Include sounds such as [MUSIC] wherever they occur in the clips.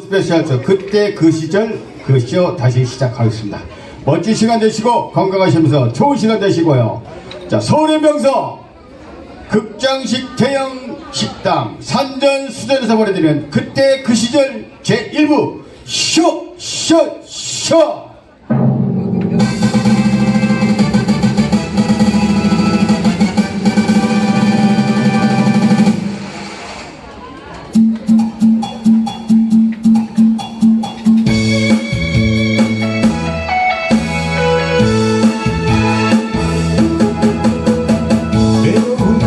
스페셜 그때 그 시절 그 쇼 다시 시작하겠습니다. 멋진 시간 되시고 건강하시면서 좋은 시간 되시고요. 자 서울의 명소 극장식 대형 식당 산전 수전에서 보내드리는 그때 그 시절 제 1부 쇼 쇼, 쇼.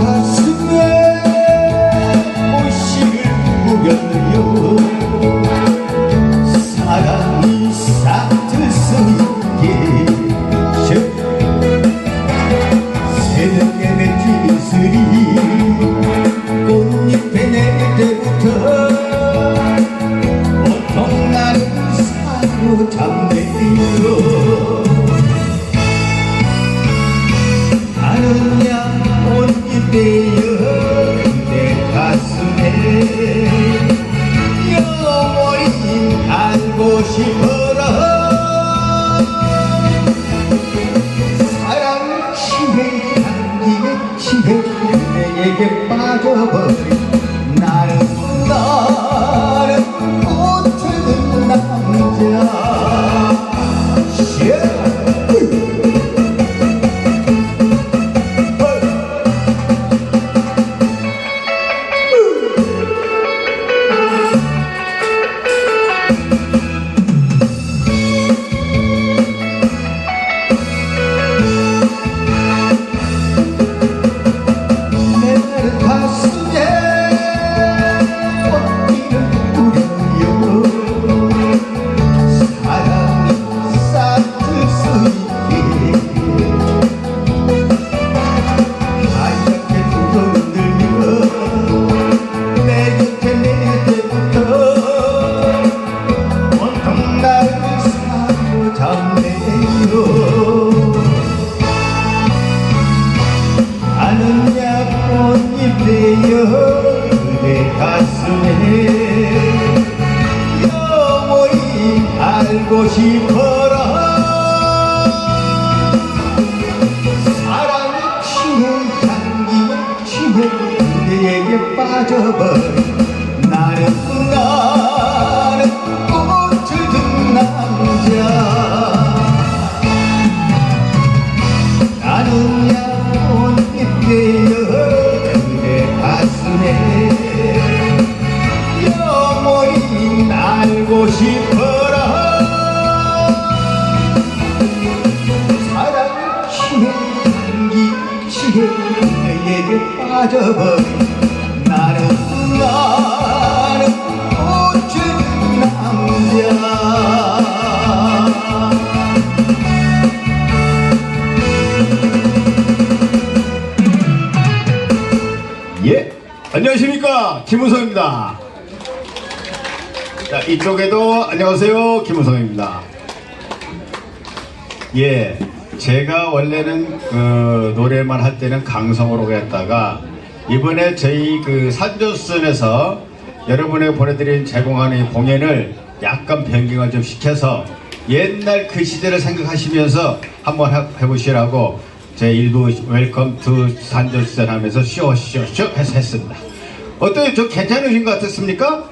Deus. 빠 빠져버린 나는 나는 꽃을 든 남자. 나는 야 꽃잎 되어 그대 가슴에 영원히 알고 싶어라. 사랑 취해 향기 취해 그대에게 빠져버린 안녕하십니까 김우성입니다. 자 이쪽에도 안녕하세요 김우성입니다. 예, 제가 원래는 그 노래만 할 때는 강성으로 했다가 이번에 저희 그 산조선에서 여러분에게 보내드린 제공하는 이 공연을 약간 변경을 좀 시켜서 옛날 그 시대를 생각하시면서 한번 해- 해보시라고 제 일부 웰컴 투 산조선 하면서 쇼쇼쇼 해서 했습니다. 어때요? 저 괜찮으신 것 같았습니까?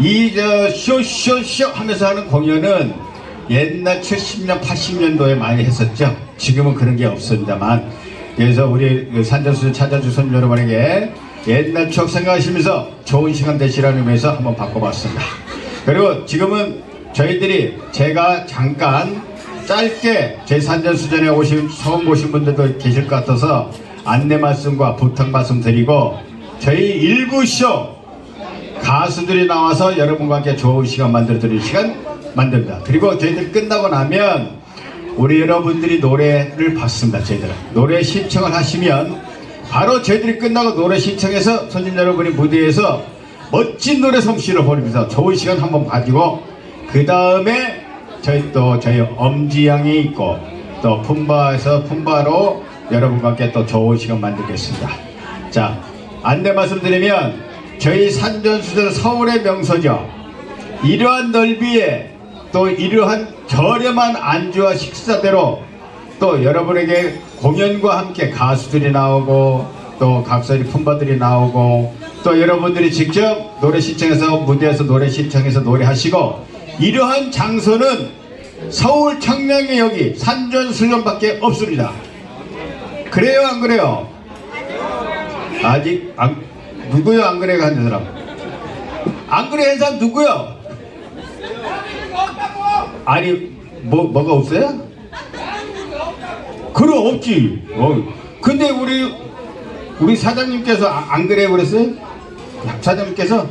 이 저 쇼쇼쇼 하면서 하는 공연은 옛날 70년 80년도에 많이 했었죠. 지금은 그런 게 없습니다만 그래서 우리 그 산전수 찾아주신 여러분에게 옛날 추억 생각하시면서 좋은 시간 되시라는 의미에서 한번 바꿔봤습니다. 그리고 지금은 저희들이 제가 잠깐 짧게 제 산전수전에 오신 처음 보신 분들도 계실 것 같아서 안내 말씀과 부탁 말씀 드리고 저희 일부 쇼 가수들이 나와서 여러분과 함께 좋은 시간 만들어 드릴 시간 만듭니다. 그리고 저희들 끝나고 나면 우리 여러분들이 노래를 받습니다. 저희들은 노래 신청을 하시면 바로 저희들이 끝나고 노래 신청해서 손님 여러분이 무대에서 멋진 노래 솜씨를 보이면서 좋은 시간 한번 가지고 그 다음에 저희 또 저희 엄지양이 있고 또 품바에서 품바로 여러분과 함께 또 좋은 시간 만들겠습니다. 자 안내 말씀드리면 저희 산전수전 서울의 명소죠. 이러한 넓이에 또 이러한 저렴한 안주와 식사대로 또 여러분에게 공연과 함께 가수들이 나오고 또 각설이 품바들이 나오고 또 여러분들이 직접 노래 신청해서 무대에서 노래 신청해서 노래하시고 이러한 장소는 서울 청량의 여기 산전수전밖에 없습니다. 그래요 안 그래요? 아직 안 누구요 안 그래가 하는 사람? 안 그래 한 사람 누구요? 아니 뭐 뭐가 없어요? 그럼 없지. 어. 근데 우리 우리 사장님께서 아- 안 그래 그랬어요? 사장님께서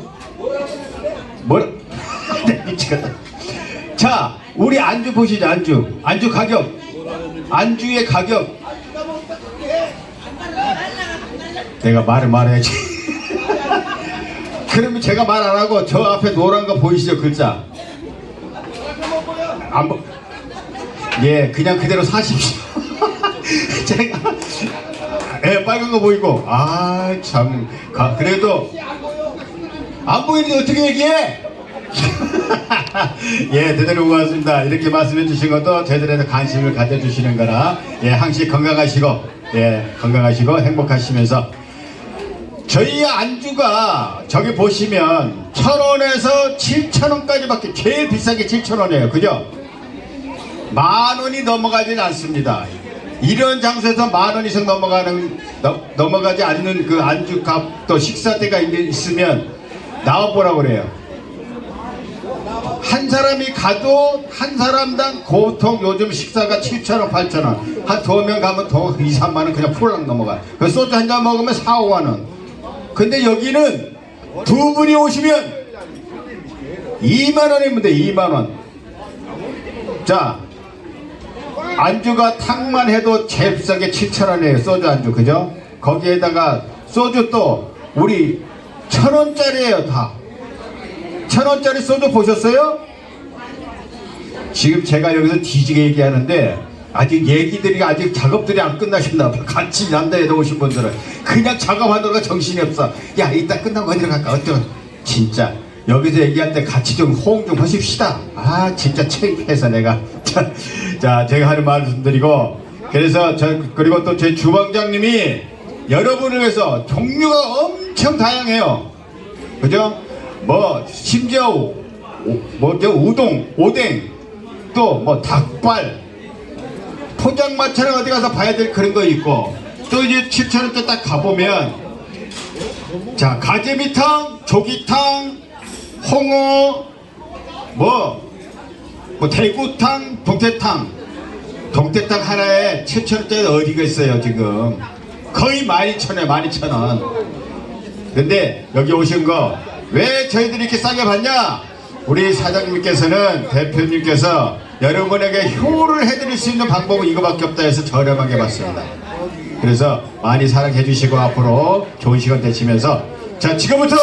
뭐라? 네, [LAUGHS] 미치겠다. 자, 우리 안주 보시죠 안주. 안주 가격. 안주의 가격. 내가 말을 말해야지. 그러면 제가 말 안 하고 저 앞에 노란 거 보이시죠 글자? 안 보. 예, 그냥 그대로 사십시오. [LAUGHS] 제가 예, 빨간 거 보이고 아 참 그래도 안 보이는데 어떻게 얘기해? [LAUGHS] 예, 대단히 고맙습니다. 이렇게 말씀해 주신 것도 저희들한테 관심을 가져주시는 거라 예, 항시 건강하시고 예, 건강하시고 행복하시면서 저희 안주가 저기 보시면 천 원에서 칠천 원까지 밖에 제일 비싼 게 칠천 원이에요. 그죠? 만 원이 넘어가진 않습니다. 이런 장소에서 만원 이상 넘어가는 넘- 넘어가지 않는 그 안주값 또 식사대가 있- 있으면 나와보라 그래요. 한 사람이 가도 한 사람당 보통 요즘 식사가 7천 원, 8천 원. 한 두 명 가면 더 2, 3만 원 그냥 풀랑 넘어가. 그 소주 한 잔 먹으면 4, 5만 원. 근데 여기는 두 분이 오시면 2만 원이면 돼, 2만 원. 자, 안주가 탕만 해도 제일 비싼 게 7천 원이에요. 소주 안주, 그죠? 거기에다가 소주 또 우리 천 원짜리예요, 다. 천 원짜리 소주 보셨어요? 지금 제가 여기서 뒤지게 얘기하는데 아직 얘기들이 아직 작업들이 안 끝나셨나 봐. 같이 남다에 오신 분들은 그냥 작업하느라 정신이 없어. 야 이따 끝나고 어디로 갈까? 어쩌? 진짜 여기서 얘기할 때 같이 좀 호응 좀 하십시다. 아 진짜 창피해서 내가 [LAUGHS] 자, 자 제가 하는 말씀드리고 그래서 저 그리고 또 제 주방장님이 여러분을 위해서 종류가 엄청 다양해요. 그죠? 뭐 심지어 오- 뭐죠 우동, 오뎅, 또 뭐 닭발, 포장마차는 어디 가서 봐야 될 그런 거 있고 또 이제 7천 원대 딱 가보면 자 가재미탕, 조기탕, 홍어, 뭐, 뭐 대구탕, 동태탕, 동태탕 하나에 7천 원짜리 어디가 있어요 지금 거의 12,000원, 12,000원. 근데 여기 오신 거 왜 저희들이 이렇게 싸게 받냐? 우리 사장님께서는 대표님께서 여러분에게 효를 해드릴 수 있는 방법은 이거밖에 없다 해서 저렴하게 받습니다. 그래서 많이 사랑해 주시고 앞으로 좋은 시간 되시면서 자 지금부터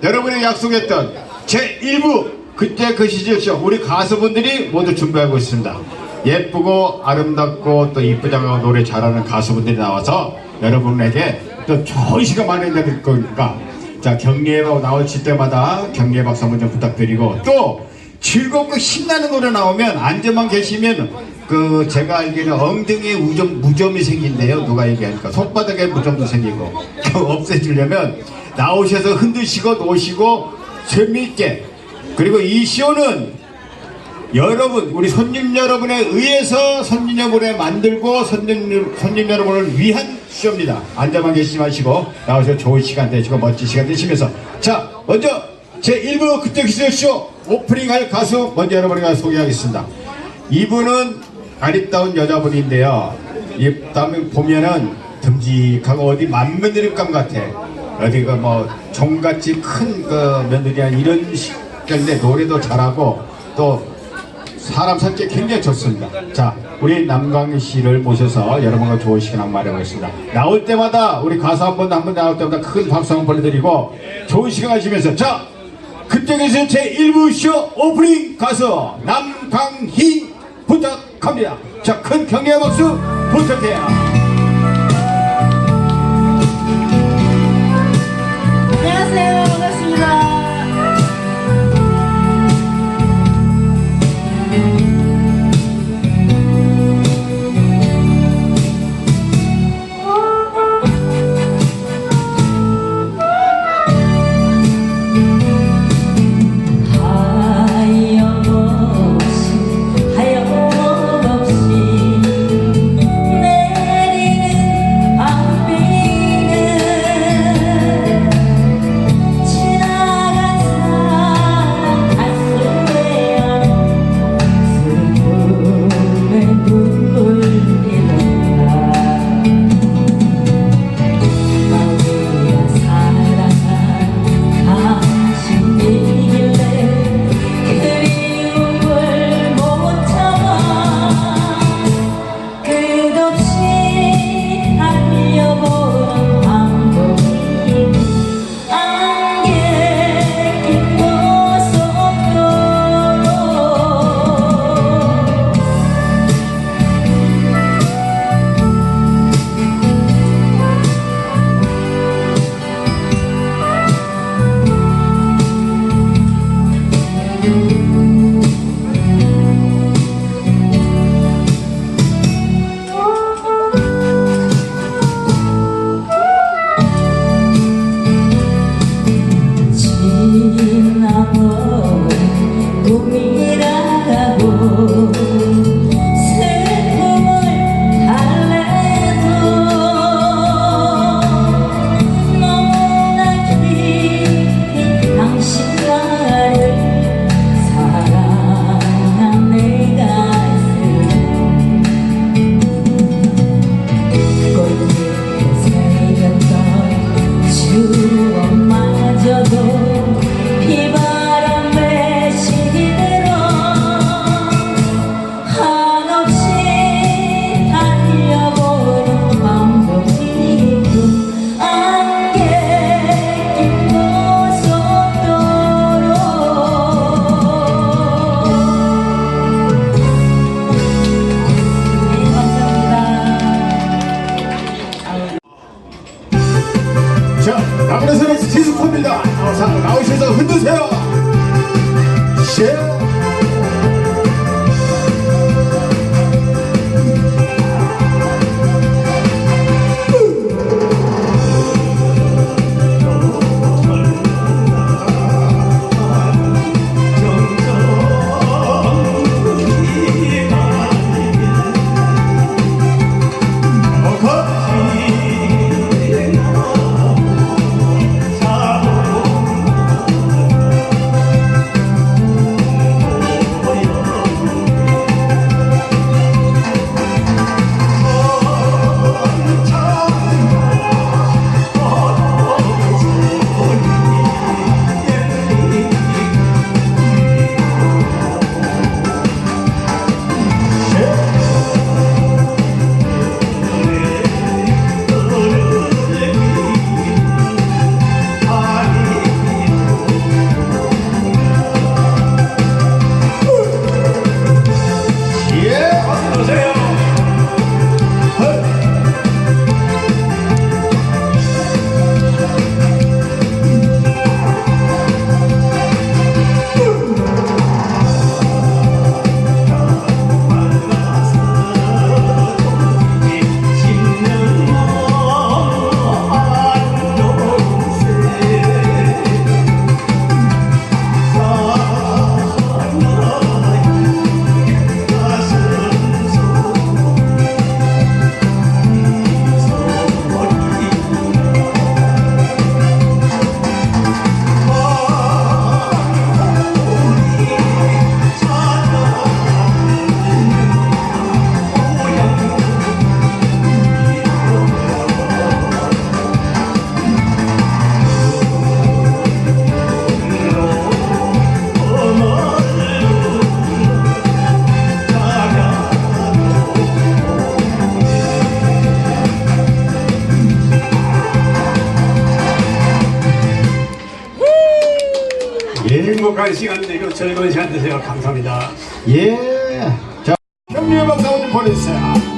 여러분이 약속했던 제 1부 그때 그 시절쇼 우리 가수분들이 모두 준비하고 있습니다. 예쁘고 아름답고 또 이쁘장하고 노래 잘하는 가수분들이 나와서 여러분에게 또 좋은 시간 마련해 드릴 거니까 자 경례로 나오실 때마다 경례 박수 한번 좀 부탁드리고 또 즐겁고 신나는 노래 나오면 앉아만 계시면 그 제가 알기에는 엉덩이에 우점, 무좀이 생긴대요. 누가 얘기하니까? 손바닥에 무좀도 생기고. 없애주려면 나오셔서 흔드시고 노시고 재미있게. 그리고 이 쇼는 여러분 우리 손님 여러분에 의해서 손님 여러분에 만들고 손님, 손님 여러분을 위한 쇼입니다. 앉아만 계시지 마시고 나오셔서 좋은 시간 되시고 멋진 시간 되시면서. 자 먼저 제 1부 그때 기술쇼 오프닝할 가수 먼저 여러분에게 소개하겠습니다 이분은 아리따운 여자분인데요 이 다음에 보면은 듬직하고 어디 맏며느리감 같아 어디가 뭐 종같이 큰 그 며느리야 이런 식인데 노래도 잘하고 또 사람 성격 굉장히 좋습니다. 자, 우리 남광희 씨를 모셔서 여러분과 좋은 시간 한번 마련하겠습니다. 나올 때마다 우리 가수 한 번 한 번 나올 때마다 큰 박수 한번 보내드리고 좋은 시간 하시면서 자, 그때 계신 제 1부 쇼 오프닝 가수 남광희 부탁합니다. 자, 큰 경례의 박수 부탁해요. 행복한 시간 되고 즐거운 시간 되세요. 감사합니다. 예. 자, 현미의 박수 한번 보내주세요.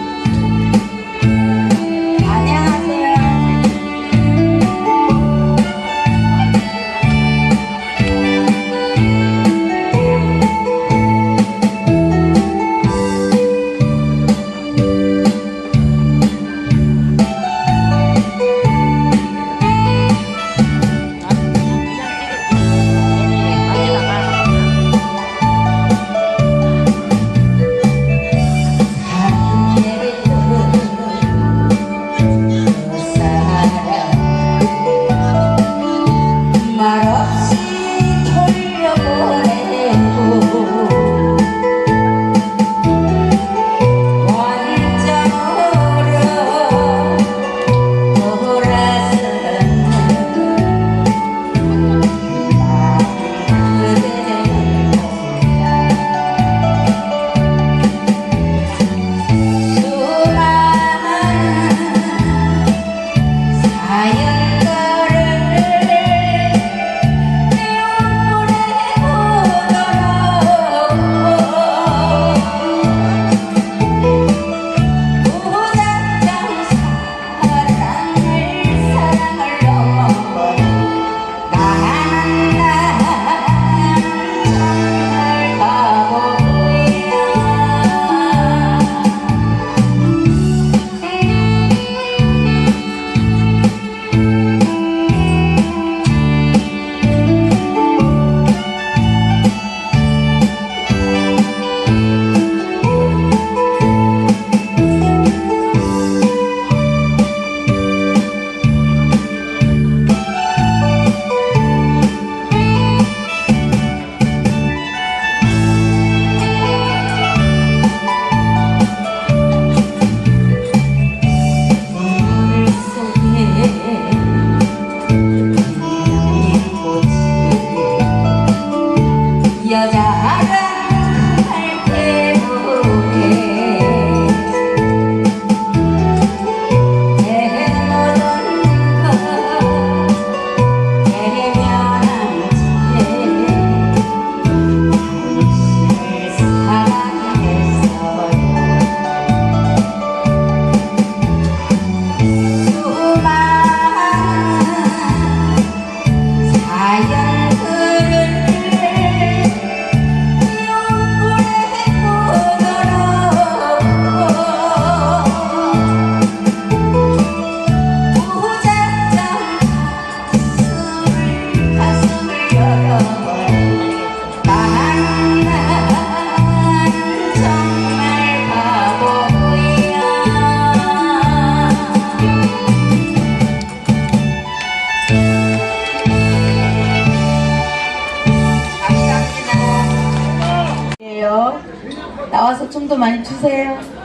나와서 춤도 많이 추세요.